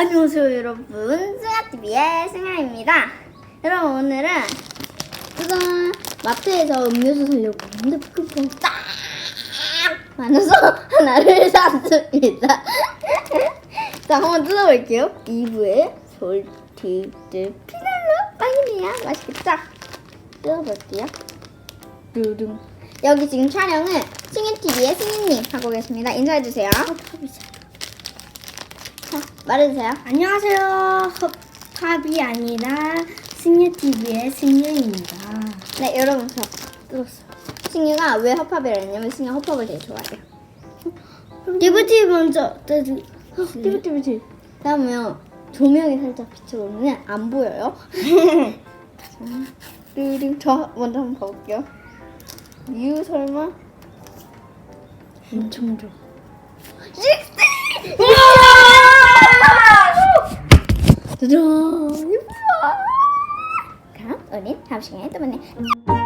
안녕하세요 여러분. 승아TV의 승아입니다. 여러분 오늘은 우선 마트에서 음료수 사려고 핸드폰 딱 많아서 하나를 샀습니다. 자 한번 뜯어볼게요. 2부에 솔티드 피날로 빵이네요. 맛있겠다. 뜯어볼게요. 두둥. 여기 지금 촬영은 승희TV의 승희님 하고 계십니다. 인사해주세요. 자, 말해주세요 안녕하세요. 힙합이 아니라 승유TV의 승유입니다. 네, 여러분 저 뜯었어요. 승유가 왜 허팝이라 했냐면 승유가 허팝을 되게 좋아해요. 디브티 먼저 뜯으. 띠부띠부띠. 다음에요. 조명이 살짝 비춰보면 안 보여요. 뚜둥. 저 먼저 한번 봐볼게요. 유 설마? 엄청 좋아. rồi Đó, ở đến học sinh